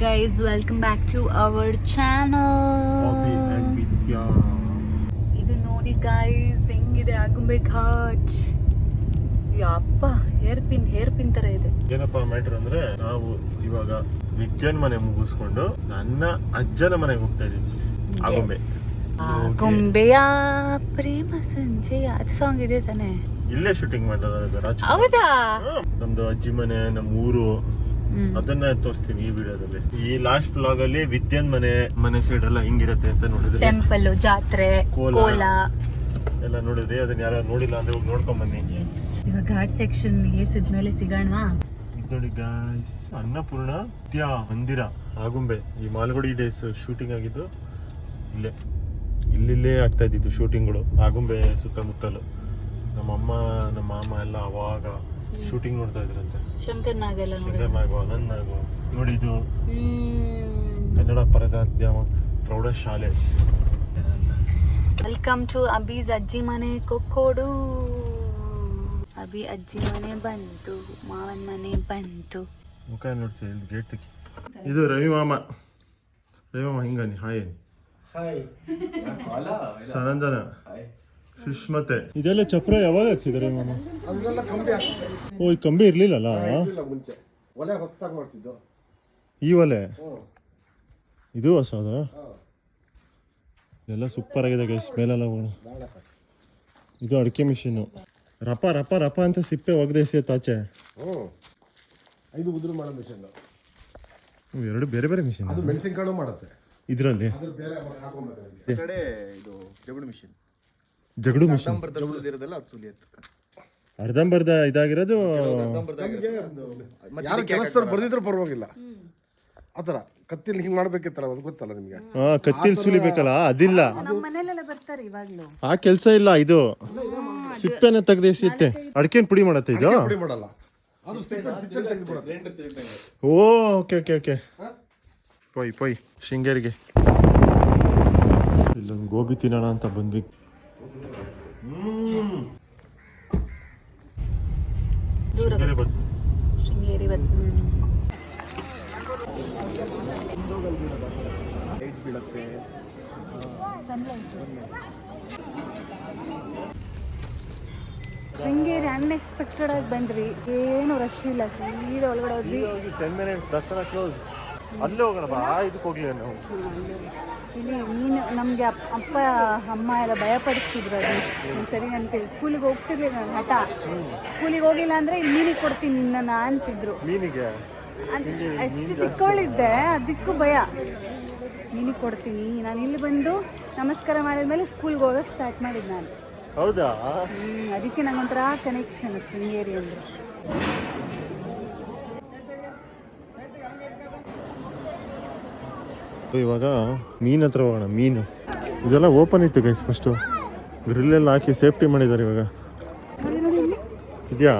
guys, welcome back to our channel. ಇದು ನೋಡಿ guys ಹೆಂಗಿದೆ ಆಗುಂಬೆ ಘಾಟ್? ಯಪ್ಪ ಹೇರ್ ಪಿನ್ ಹೇರ್ ಪಿನ್ ತರ ಇದೆ. ಏನಪ್ಪ ಮ್ಯಾಟ್ರ್ ಅಂದ್ರೆ ನಾವು ಇವಾಗ ವಿದ್ಯನ್ ಮನೆ ಮುಗಿಸ್ಕೊಂಡು ನನ್ನ ಅಜ್ಜನ ಮನೆಗೆ ಹೋಗ್ತಾ ಇದೀವಿ ಆಗುಂಬೆ. ಆಗುಂಬೆಯ ಪ್ರೇಮ ಸಂಜೆ ಅದು ಸಾಂಗ್ ಇದೆ ತಾನೆ? ಇಲ್ಲೇ ಶೂಟಿಂಗ್ ಮಾಡ್ತಾರೆ ರಾಜ್ ಹೌದಾ? ನಮ್ದು ಅಜ್ಜಿ ಮನೆ ನಮ್ಮ ಊರು. ಅದನ್ನ ತೋರಿಸ್ತೀನಿ ಈ ವಿಡಿಯೋದಲ್ಲಿ. ಈ ಲಾಸ್ಟ್ ಬ್ಲಾಗ್ ಅಲ್ಲಿ ವಿದ್ಯನ್ ಮನೆ ಮನೆ ಸೈಡ್ ಎಲ್ಲ ಹಿಂಗಿರತ್ತೆ ಅಂತ ನೋಡಿದ್ರೆ? ಟೆಂಪಲ್ ಜಾತ್ರೆ ಕೋಲ. ಎಲ್ಲ ನೋಡಿದ್ರಿ? ಅದನ್ನ ಯಾರು ನೋಡಿಲ್ಲ ಅಂದ್ರೆ ಹೋಗಿ ನೋಡ್ಕೊಂಡ್ ಬನ್ನಿ. ಇವಾಗ ಘಾಟ್ ಸೆಕ್ಷನ್ ಏರ್ಸಿದ್ಮೇಲೆ ಸಿಗೋಣವಾ? ಸಿಗೋಣ ನೋಡಿ ಗಾಯ್ಸ್ ಅನ್ನಪೂರ್ಣ ನಿತ್ಯ ಮಂದಿರ ಆಗುಂಬೆ. ಈ ಮಾಲ್ಗುಡಿ ಡೇಸ್ ಶೂಟಿಂಗ್ ಆಗಿದ್ದು ಇಲ್ಲೇ. ಇಲ್ಲಿಲ್ಲೇ ಆಗ್ತಾ ಇದ್ದಿದ್ದು ಶೂಟಿಂಗ್ಗಳು ಆಗುಂಬೆ ಸುತ್ತಮುತ್ತಲು. ನಮ್ಮಮ್ಮ ನಮ್ಮ ಮಾಮ ಎಲ್ಲ ಅವಾಗ ಶೂಟಿಂಗ್ ನೋಡ್ತಾ ಇದ್ರಂತೆ. ಶಂಕರ್ ನಾಗೆಲ್ಲ ನೋಡಿ ಶಂಕರ್ ನಾಗು ಅನಂತ್ ನಾಗು. ನೋಡಿ ಇದು ಕನ್ನಡ ಶಾಲೆ ಪ್ರೌಢಶಾಲೆ. ವೆಲ್ಕಮ್ ಟು ಅಬೀಸ್ ಅಜ್ಜಿ ಮನೆ ಕೊಕ್ಕೋಡು. ಅಬಿ ಅಜ್ಜಿ ಮನೆ ಬಂತು ಮಾವನ್ ಮನೆ ಬಂತು. ಮುಖ ನೋಡ್ತೀವಿ ಇಲ್ಲಿ ಗೇಟ್ ತೆಗಿ. ಇದು ರವಿ ಮಾಮ. ರವಿ ಮಾಮ ಹಿಂಗನಿ ಹಾಯ್ ಹಾಯ್ ಸನಂದನ. ಸುಷ್ಮತೆ. ಇದೆಲ್ಲ ಚಪ್ರ ಯಾವಾಗ ಹಾಕ್ಸಿದಾರೆ ಮಾಮ ಅದನ್ನೆಲ್ಲ ಕಂಬಿ ಹಾಕ್ತಿದ್ದೆ ಓ ಈ ಕಂಬಿ ಇರ್ಲಿಲ್ಲಲ್ಲ? ಇಲ್ಲ ಮುಂಚೆ. ಒಲೆ ಹೊಸ್ದಾಗಿ ಮಾಡ್ತಿದ್ದು ಈ ಒಲೆ? ಇದು ಹೊಸ ಅದು? ಎಲ್ಲ ಸೂಪರ್ ಆಗಿದೆ ಗೈಸ್ ಮೇಲೆಲ್ಲ ಹೋಗೋಣ. ಸಾಕು ಇದು ಅಡಿಕೆ ಮಿಷಿನು ರಪ ರಪ ರಪ ಅಂತ ಸಿಪ್ಪೆ ಒಗ್ದೆ ತಾಚೆ ಹ್ಞೂ ಐದು ಉದುರು ಮಾಡೋ ಮಿಷನ್ ಇವು ಎರಡು ಬೇರೆ ಬೇರೆ ಮಿಷಿನ್ ಅದು ಮೆಣಸಿನ್ಕಾಳು ಮಾಡುತ್ತೆ. ಇದರಲ್ಲಿ? ಅದ್ರ ಬೇರೆ ಹಾಕೊಂಬೇಕು ಅದಕ್ಕೆ ಕಡೆ ಇದು ಜಗಡು ಮಿಷಿನ್. ಜಗಡು ಮಿಷನ್. ಅರ್ಧಂಬರ್ಧ ಸುಲಿದಿರೋದೆಲ್ಲ ಅದು ಸುಲಿಯತ್ತು ಅರ್ಧಂಬರ್ಧ ಇದಾಗಿರೋದು ಅರ್ಧಂಬರ್ಧ ಯಾರು ಕೆಲಸದವ್ರು ಬರ್ದಿದ್ರು ಪರವಾಗಿಲ್ಲ. ಆ ಥರ ಕತ್ತಿಲಿ ಹಿಂಗೆ ಮಾಡ್ಬೇಕಿತ್ತಲ್ಲ ಅದು ಗೊತ್ತಲ್ಲ ನಿಮಗೆ? ಹಾ ಕತ್ತಿಲ್ ಸುಲಿಬೇಕಲ್ಲ ಅದಿಲ್ಲ. ನಮ್ಮ ಮನೇಲೆಲ್ಲ ಬರ್ತಾರೆ ಇವಾಗ್ಲೂ. ಆ ಕೆಲಸ ಇಲ್ಲ ಇದು. ಸಿಪ್ಪೆನ ತೆಗ್ದೇಸಿತ್ತೆ. ಅಡ್ಕೆನ್ ಅಡಿಕೆನ್ ಪುಡಿ ಮಾಡತ್ತೆ ಇದು? ಪುಡಿ ಮಾಡಲ್ಲ. ಅದು ಓ ಓಕೆ ಓಕೆ ಓಕೆ. ಪೊಯ್ ಪೊಯ್ ಶೃಂಗೇರಿಗೆ. ಇಲ್ಲೊಂದು ಗೋಬಿ ತಿನ್ನೋಣ ಅಂತ ಬಂದ್ವಿ. ದೂರ ಶೃಂಗೇರಿ ಶೃಂಗೇರಿ ಅನ್ಎಕ್ಸ್ಪೆಕ್ಟೆಡ್ ಆಗಿ ಬಂದ್ರಿ ಏನು ರಶ್ ಇಲ್ಲ. ಸೀದಾ ಒಳಗಡೆ ಹೋದ್ವಿ. ಟೆನ್ ಮಿನಿಟ್ಸ್ ದರ್ಶನ ಕ್ಲೋಸ್ ಅಲ್ಲೇ ಹೋಗೋಣ ಬಾ ಇದಕ್ಕೆ ಹೋಗ್ಲಿ ನಾವು ಇಲ್ಲಿ ನೀನು ನಮಗೆ ಅಪ್ಪ ಅಮ್ಮ ಎಲ್ಲ ಭಯಪಡಿಸ್ತಿದ್ರು ಅದು. ನೀನು ಸರಿ ನೆನಪಿದೆ ಸ್ಕೂಲಿಗೆ ಹೋಗ್ತಿರ್ಲಿಲ್ಲ ನಾನು ಹಠ. ಸ್ಕೂಲಿಗೆ ಹೋಗಿಲ್ಲ ಅಂದರೆ ಇಲ್ಲಿ ಮೀನಿಗೆ ಕೊಡ್ತೀನಿ ನಿನ್ನನ್ನು ಅಂತಿದ್ರು. ಮೀನಿಗೆ? ಅಷ್ಟು ಚಿಕ್ಕವಳಿದ್ದೆ ಅದಕ್ಕೂ ಭಯ. ಮೀನಿಗೆ ಕೊಡ್ತೀನಿ ನಾನು ಇಲ್ಲಿ ಬಂದು ನಮಸ್ಕಾರ ಮಾಡಿದ್ಮೇಲೆ ಸ್ಕೂಲ್ಗೆ ಹೋಗೋಕೆ ಸ್ಟಾರ್ಟ್ ಮಾಡಿದ್ದು ನಾನು. ಹೌದಾ? ಅದಕ್ಕೆ ನಂಗೊಂಥರ ಕನೆಕ್ಷನ್ ಶೃಂಗೇರಿ ಅಂದರೆ. ಇವಾಗ ಮೀನ್ ಹತ್ರ ಹೋಗೋಣ ಮೀನು. ಇದೆಲ್ಲ ಓಪನ್ ಇತ್ತು ಗೈಸ್ ಫಸ್ಟು ಗ್ರಿಲ್ಲೆಲ್ಲ ಹಾಕಿ ಸೇಫ್ಟಿ ಮಾಡಿದ್ದಾರೆ ಇವಾಗ. ಇದೆಯಾ?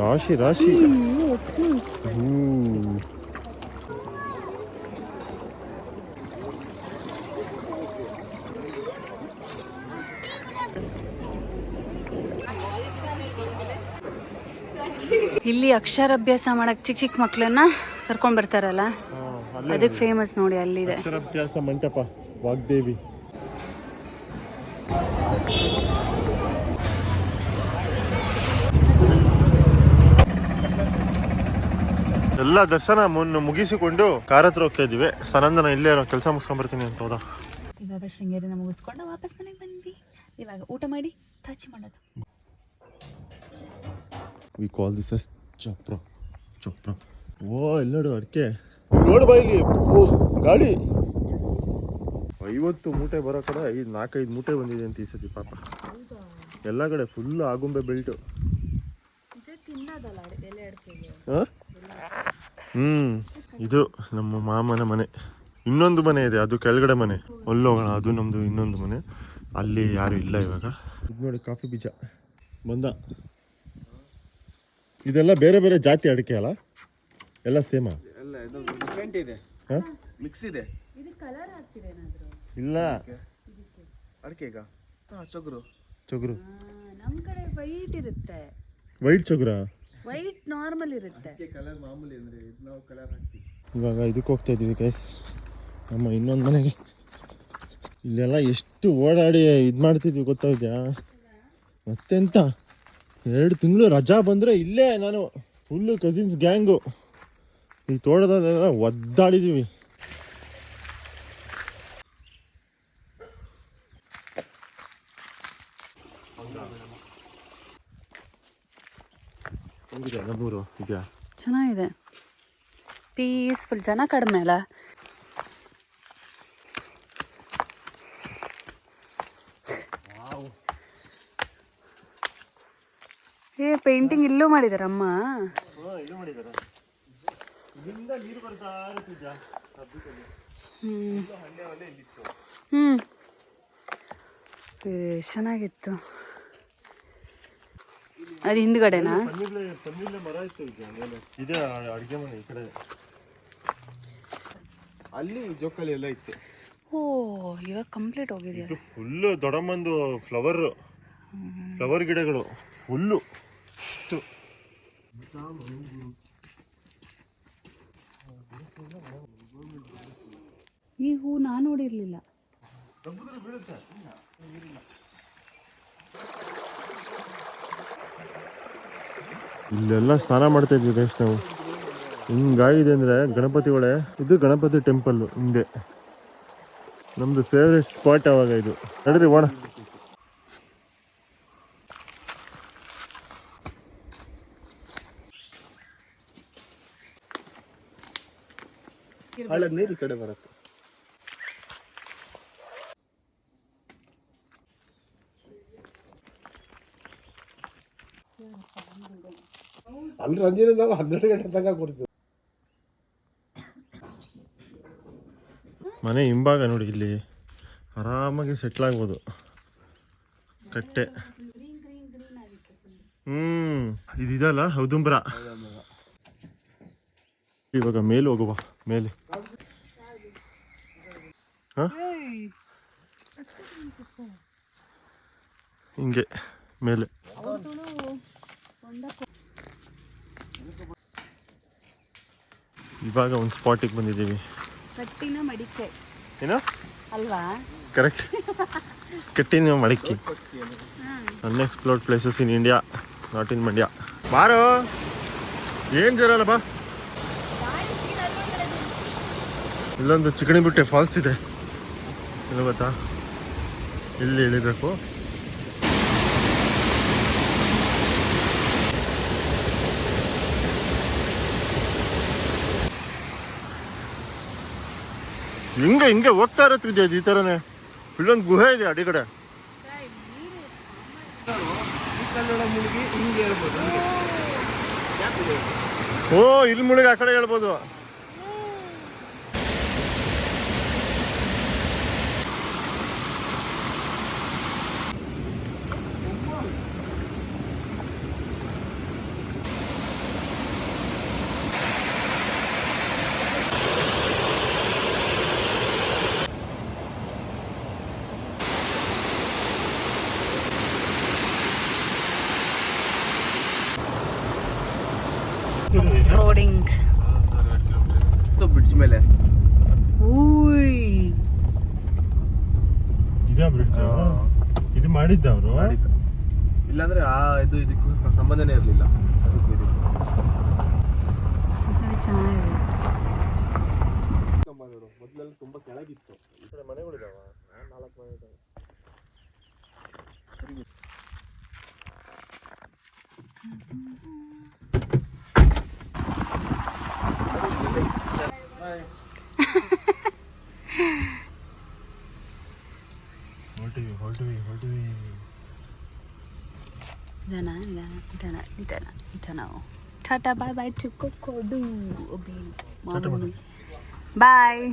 ರಾಶಿ ರಾಶಿ. ಹ್ಞೂ ಇಲ್ಲಿ ಅಕ್ಷರಾಭ್ಯಾಸ ಮಾಡಕ್ ಚಿಕ್ಕ ಚಿಕ್ಕ ಮಕ್ಕಳನ್ನ ಕರ್ಕೊಂಡ್ ಬರ್ತಾರಲ್ಲ? ಅದಕ್ಕೆ ಫೇಮಸ್ ನೋಡಿ ಅಲ್ಲಿದೆ. ಅಕ್ಷರಾಭ್ಯಾಸ ಮಂಟಪ ವಾಗ್ದೇವಿ. ಎಲ್ಲ ದರ್ಶನ ಮುನ್ನ ಮುಗಿಸಿಕೊಂಡು ಕಾರ್ ಹತ್ರ ಹೋಗ್ತಾ ಇದೀವಿ ಸನಂದನ ಇಲ್ಲೇ ಇರೋ ಕೆಲಸ ಮುಗಿಸ್ಕೊಂಡ್ ಬರ್ತೀನಿ ಅಂತ ಹೋದ. ಇವಾಗ ಶೃಂಗೇರಿನ ಮುಗಿಸ್ಕೊಂಡು ವಾಪಸ್ ಮನೆಗೆ ಬಂದ್ವಿ. ಇವಾಗ ಊಟ ಮಾಡಿ ತಾಚಿ ಮಾಡೋದು. ವಿ ಕಾಲ್ ದಿಸ್ ಎಸ್ ಚಪ್ರ. ಚಪ್ರ. ಓ ಎಲ್ಲಡು ಅಡಿಕೆ ನೋಡು ಬಾ ಇಲ್ಲಿ ಓ ಗಾಡಿ ಐವತ್ತು ಮೂಟೆ ಬರೋ ಕಡೆ ಐದು ನಾಲ್ಕೈದು ಮೂಟೆ ಬಂದಿದೆ ಅಂತ ಈ ಸತಿ ಪಾಪ. ಎಲ್ಲ ಕಡೆ ಫುಲ್ ಆಗುಂಬೆ ಬೆಲ್ಟು. ಹ್ಮ್ ಇದು ನಮ್ಮ ಮಾಮನ ಮನೆ. ಇನ್ನೊಂದು ಮನೆ ಇದೆ ಅದು ಕೆಳಗಡೆ ಮನೆ. ಅಲ್ಲೋಗೋಣ ಅದು ನಮ್ದು ಇನ್ನೊಂದು ಮನೆ. ಅಲ್ಲಿ ಯಾರು ಇಲ್ಲ ಇವಾಗ. ಇದು ನೋಡಿ ಕಾಫಿ ಬೀಜ. ಬಂದ. ಇದೆಲ್ಲ ಬೇರೆ ಬೇರೆ ಜಾತಿ ಅಡಿಕೆ ಅಲ್ಲ? ಎಲ್ಲ ಸೇಮಾ? ಇದು ಡಿಫ್ರೆಂಟ್ ಇದೆ. ಹಾಂ? ಮಿಕ್ಸ್ ಇದೆ. ಇಲ್ಲ. ಅಡಿಕೆ ಈಗ? ಹಾಂ ಚೊಗುರು. ಚೊಗುರು. ನಮ್ಮ ಕಡೆ ವೈಟ್ ಇರುತ್ತೆ. ವೈಟ್ ಚೊಗುರ? ವೈಟ್ ನಾರ್ಮಲ್ ಇರುತ್ತೆ. ಕಲರ್ ಮಾಮೂಲಿ ಅಂದ್ರೆ ಇದು ನಾವು ಕಲರ್ ಹಾಕ್ತೀವಿ. ಇವಾಗ ಇದಕ್ಕೆ ಹೋಗ್ತಾ ಇದ್ದೀವಿ ಗೈಸ್ ನಮ್ಮ ಇನ್ನೊಂದು ಮನೆಗೆ. ಇಲ್ಲೆಲ್ಲ ಎಷ್ಟು ಓಡಾಡಿ ಇದು ಮಾಡ್ತಿದ್ವಿ ಗೊತ್ತಾಯ್ತಾ ಮತ್ತೆಂತ? ಎರಡು ತಿಂಗಳು ರಜಾ ಬಂದರೆ ಇಲ್ಲೇ ನಾನು ಫುಲ್ಲು ಕಸಿನ್ಸ್ ಗ್ಯಾಂಗು ಈ ತೋಟದಲ್ಲೆಲ್ಲ ಒದ್ದಾಡಿದ್ದೀವಿ ಹೆಂಗಿದೆ ನಮ್ಮೂರು ಇದೆಯಾ? ಚೆನ್ನಾಗಿದೆ. ಪೀಸ್ಫುಲ್ ಜನ ಕಡಿಮೆ ಅಲ್ಲ? ಏ ಪೇಂಟಿಂಗ್ ಇಲ್ಲೂ ಮಾಡಿದಾರಮ್ಮ? ಹ್ಮ್. ಚೆನ್ನಾಗಿತ್ತು. ಅದು ಹಿಂದ್ಗಡೆನಾ? ಪನ್ನೀರ್ಲೆ ಮರ ಇತ್ತು ಇದೆ ಅಡುಗೆ ಮನೆ ಈ ಕಡೆ. ಅಲ್ಲಿ ಜೋಕಾಲಿ ಎಲ್ಲ ಇತ್ತು. ಓ ಇವಾಗ ಕಂಪ್ಲೀಟ್ ಹೋಗಿದೆಯಾ ಫುಲ್ಲು ದೊಡ್ಡಮ್ಮಂದು ಫ್ಲವರ್ ಫ್ಲವರ್ ಗಿಡಗಳು. ಹುಲ್ಲು ಈ ಹೂ ನಾನು ನೋಡಿರಲಿಲ್ಲ. ಇಲ್ಲೆಲ್ಲ ಸ್ನಾನ ಮಾಡ್ತಾ ಇದ್ವಿ ಗೈಸ್ ನಾವು. ಹಿಂಗಾಗಿದೆ ಅಂದರೆ ಗಣಪತಿ ಒಳೆ ಇದು ಗಣಪತಿ ಟೆಂಪಲ್ಲು ಹಿಂದೆ. ನಮ್ಮದು ಫೇವ್ರೆಟ್ ಸ್ಪಾಟ್ ಯಾವಾಗ ಇದು? ನಡ್ರಿ ಒಣ ಹಳ್ಳದ ನೀರು ಈ ಕಡೆ ಬರುತ್ತೆ. ಅಲ್ಲಿ ರಂಜಿನ ನಾವು ಹನ್ನೆರಡು ಗಂಟೆ ತನಕ ಕೊಡ್ತೀವಿ ಮನೆ ಹಿಂಭಾಗ ನೋಡಿ ಇಲ್ಲಿ ಆರಾಮಾಗಿ ಸೆಟ್ಲ್ ಆಗ್ಬೋದು. ಕಟ್ಟೆ. ಹ್ಮ್. ಇದಲ್ಲ ಹೌದುಂಬ್ರ. ಇವಾಗ ಮೇಲೆ ಹೋಗುವ. ಮೇಲೆ? ಹಿಂಗೆ. ಮೇಲೆ. ಇವಾಗ ಒಂದು ಸ್ಪಾಟಿಗೆ ಬಂದಿದ್ದೀವಿ. ಕಟ್ಟಿನ ಮಡಿಕೆ. ಏನೋ? ಅಲ್ವಾ? ಕರೆಕ್ಟ್ ಕಟ್ಟಿನ ಮಡಿಕೆ. Unexplored places in India not in Mandya ಬಾರೋ. ಏನು ಜರಲ್ಲ ಬಾ. ಇಲ್ಲೊಂದು ಚಿಕಣಿ ಬಿಟ್ಟೆ ಫಾಲ್ಸ್ ಇದೆ. ಗೊತ್ತಾ? ಇಲ್ಲಿ ಇಳಿಬೇಕು ಹಿಂಗೆ ಹಿಂಗೆ ಹೋಗ್ತಾ ಇರತ್ತೆ ಈ ಥರನೇ. ಇಲ್ಲೊಂದು ಗುಹೆ ಇದೆ ಅಡಿಗಡೆ ಓ, ಇಲ್ಲಿ ಮುಳುಗಿ ಆ ಕಡೆ ಹೇಳ್ಬೋದು. ರೋಡಿಂಗ್ ಬ್ರಿಡ್ಜ್ ಮೇಲೆ. ಊಯ್ ಇದೇ ಬ್ರಿಡ್ಜ್ ಇದು ಮಾಡಿದ್ದ ಅವರು? ಮಾಡಿದ್ದು. ಇಲ್ಲಾಂದ್ರೆ ಆ ಇದು ಇದಕ್ಕೂ ಸಂಬಂಧನೇ ಇರಲಿಲ್ಲ. ಅದಕ್ಕೂ ಇದಕ್ಕೂ. ಚೆನ್ನಾಗಿದೆ ಮೊದಲೆಲ್ಲ ತುಂಬಾ ಕೆಳಗಿತ್ತು ಈ ಕಡೆ ಮನೆಗಳಿದಾವ ನಾಲ್ಕು ಮನೆ ಇದಾವೆ ಹೊರಟಿವಿ ನಿಧಾನ ನಿಧಾನ ನಿಧಾನ ನಿಧಾನ ನಿಧಾನ ಟಾಟಾ ಬಾಯ್ ಬಾಯ್ ಚಿಕ್ಕ ಕೊಡು ಟಾಟಾ ಮಾಡು. ಬಾಯ್